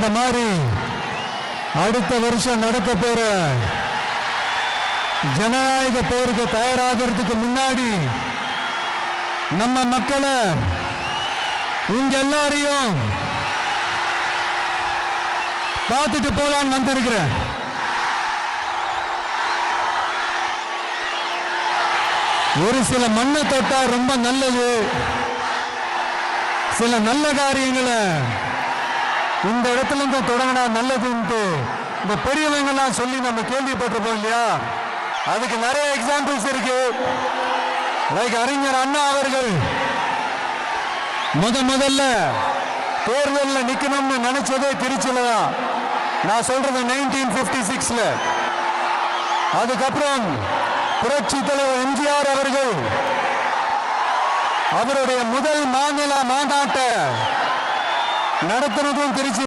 அந்த மாதிரி அடுத்த வருஷம் நடக்க போற ஜனநாயக போருக்கு தயாராகிறதுக்கு முன்னாடி நம்ம மக்களை உங்க எல்லாரையும் பார்த்துட்டு போலான்னு வந்திருக்கிறேன். ஒரு சில மண்ணை தொட்டா ரொம்ப நல்லது. சில நல்ல காரியங்களை இந்த இடத்துல இருந்து தொடங்கினா நல்லதுன்ட்டு இந்த பெரியவங்கெல்லாம் சொல்லி நம்ம கேள்விப்பட்டிருப்போம் இல்லையா? அதுக்கு நிறைய எக்ஸாம்பிள்ஸ் இருக்கு. லைக் அறிஞர் அண்ணா அவர்கள். முத முதல்ல தேர்தலில் நிற்கணும்னு நினைச்சதே திருச்சியில தான். நான் சொல்றது நைன்டீன் பிப்டி சிக்ஸ்ல அதுக்கப்புறம் புரட்சி தலைவர் எம்ஜிஆர் அவர்கள். அவருடைய முதல் மாநில மாநாட்டை நடத்தினதும் திருச்சி